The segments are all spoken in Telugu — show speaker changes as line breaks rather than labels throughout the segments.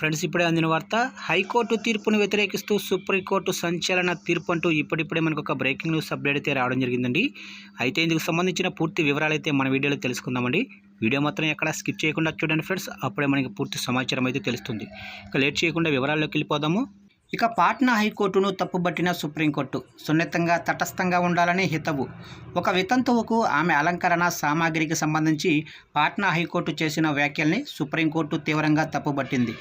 ఫ్రెండ్స్ ఇప్పుడే అందిన వార్త హైకోర్టు తీర్పును వ్యతిరేకిస్తూ సుప్రీంకోర్టు సంచలన తీర్పు అంటూ ఇప్పుడిప్పుడే మనకు ఒక బ్రేకింగ్ న్యూస్ అప్డేట్ అయితే రావడం జరిగిందండి. అయితే ఇందుకు సంబంధించిన పూర్తి వివరాలు అయితే మన వీడియోలో తెలుసుకుందామండి. వీడియో మాత్రం ఎక్కడ స్కిప్ చేయకుండా చూడండి ఫ్రెండ్స్. అప్పుడే మనకి పూర్తి సమాచారం అయితే తెలుస్తుంది. ఇక లేట్ చేయకుండా వివరాల్లోకి వెళ్ళిపోదాము. ఇక పాట్నా హైకోర్టును తప్పుబట్టిన సుప్రీంకోర్టు. సున్నితంగా తటస్థంగా ఉండాలని హితవు. ఒక వితంతువుకు ఆమె అలంకరణ సామాగ్రికి సంబంధించి పాట్నా హైకోర్టు చేసిన వ్యాఖ్యల్ని సుప్రీంకోర్టు తీవ్రంగా తప్పుబట్టింది.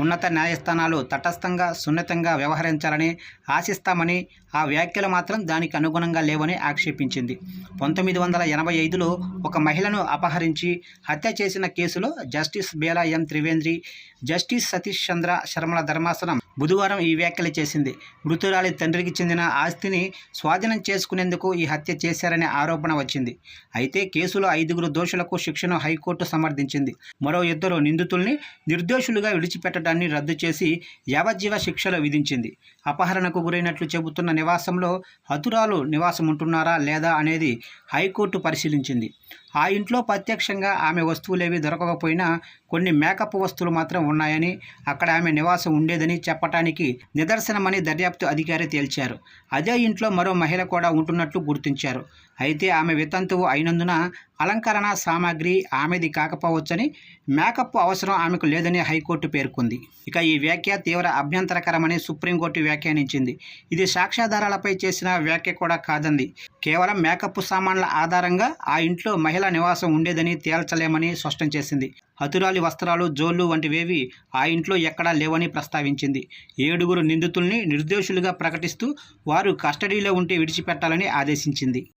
ఉన్నత న్యాయస్థానాలు తటస్థంగా సున్నితంగా వ్యవహరించాలని ఆశిస్తామని ఆ వ్యాఖ్యలు మాత్రం దానికి అనుగుణంగా లేవని ఆక్షేపించింది. పంతొమ్మిది వందల ఎనభై ఐదులో ఒక మహిళను అపహరించి హత్య చేసిన కేసులో justice Bela M. Trivedi justice Satish Chandra శర్మల ధర్మాసనం బుధవారం ఈ వ్యాఖ్యలు చేసింది. మృతురాలి తండ్రికి చెందిన ఆస్తిని స్వాధీనం చేసుకునేందుకు ఈ హత్య చేశారనే ఆరోపణ వచ్చింది. అయితే కేసులో ఐదుగురు దోషులకు శిక్షను హైకోర్టు సమర్థించింది. మరో ఇద్దరు నిందితుల్ని నిర్దోషులుగా విడిచిపెట్టడాన్ని రద్దు చేసి యావజ్జీవ శిక్షలు విధించింది. అపహరణకు గురైనట్లు చెబుతున్న నివాసంలో హతురాలు నివాసం ఉంటున్నారా లేదా అనేది హైకోర్టు పరిశీలించింది. ఆ ఇంట్లో ప్రత్యక్షంగా ఆమె వస్తువులేవి దొరకకపోయినా కొన్ని మేకప్ వస్తువులు మాత్రం ఉన్నాయని అక్కడ ఆమె నివాసం ఉండేదని చెప్పటానికి నిదర్శనమని దర్యాప్తు అధికారి తేల్చారు. అదే ఇంట్లో మరో మహిళ కూడా ఉంటున్నట్లు గుర్తించారు. అయితే ఆమె వితంతువు అయినందున అలంకరణ సామాగ్రి ఆమెది కాకపోవచ్చని మేకప్ అవసరం ఆమెకు లేదని హైకోర్టు పేర్కొంది. ఇక ఈ వ్యాఖ్య తీవ్ర అభ్యంతరకరమని సుప్రీంకోర్టు వ్యాఖ్యానించింది. ఇది సాక్ష్యాధారాలపై చేసిన వ్యాఖ్య కూడా కాదంది. కేవలం మేకప్ సామాన్ల ఆధారంగా ఆ ఇంట్లో మహిళ నివాసం ఉండేదని తేల్చలేమని స్పష్టం చేసింది. హతురాలి వస్త్రాలు జోళ్ళు వంటివేవి ఆ ఇంట్లో ఎక్కడా లేవని ప్రస్తావించింది. ఏడుగురు నిందితుల్ని నిర్దోషులుగా ప్రకటిస్తూ వారు కస్టడీలో ఉంటే విడిచిపెట్టాలని ఆదేశించింది.